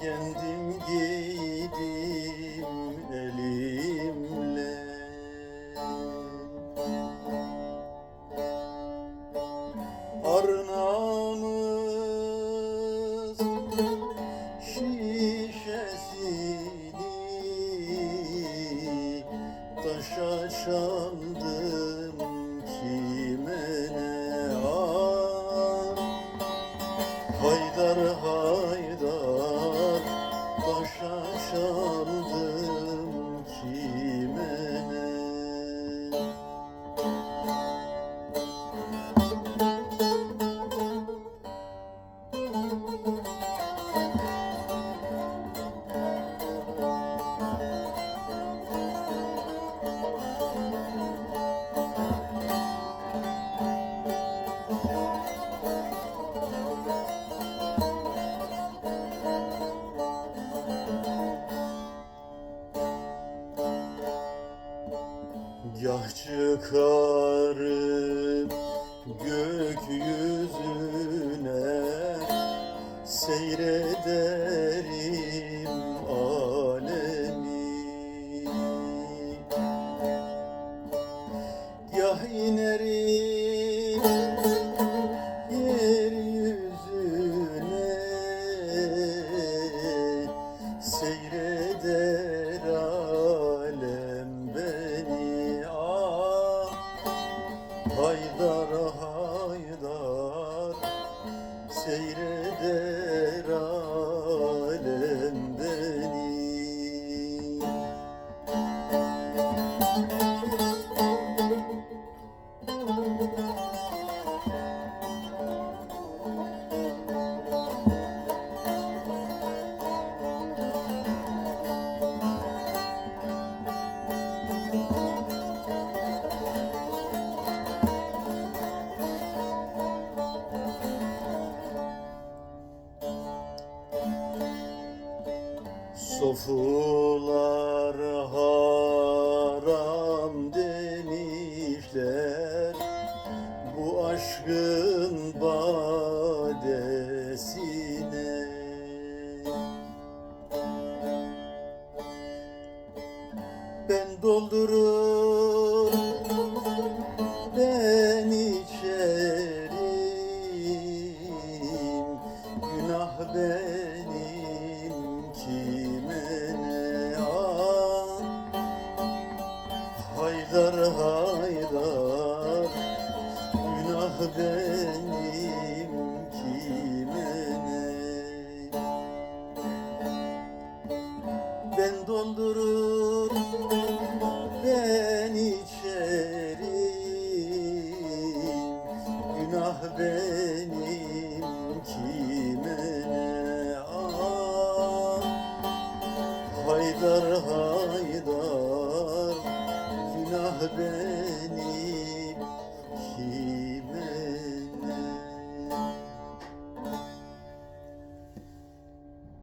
kendim giydim elimle. Arnamız şişesini taşa çaldım Gah çıkarım gökyüzüne Seyrederim Haydar haydar Seyreder Sofular haram demişler. Bu aşkın badesine. Ben doldurur Haydar haydar Günah benim kime ne Ben doldurur ben içerim. Günah benim kime ne ah Haydar haydar beni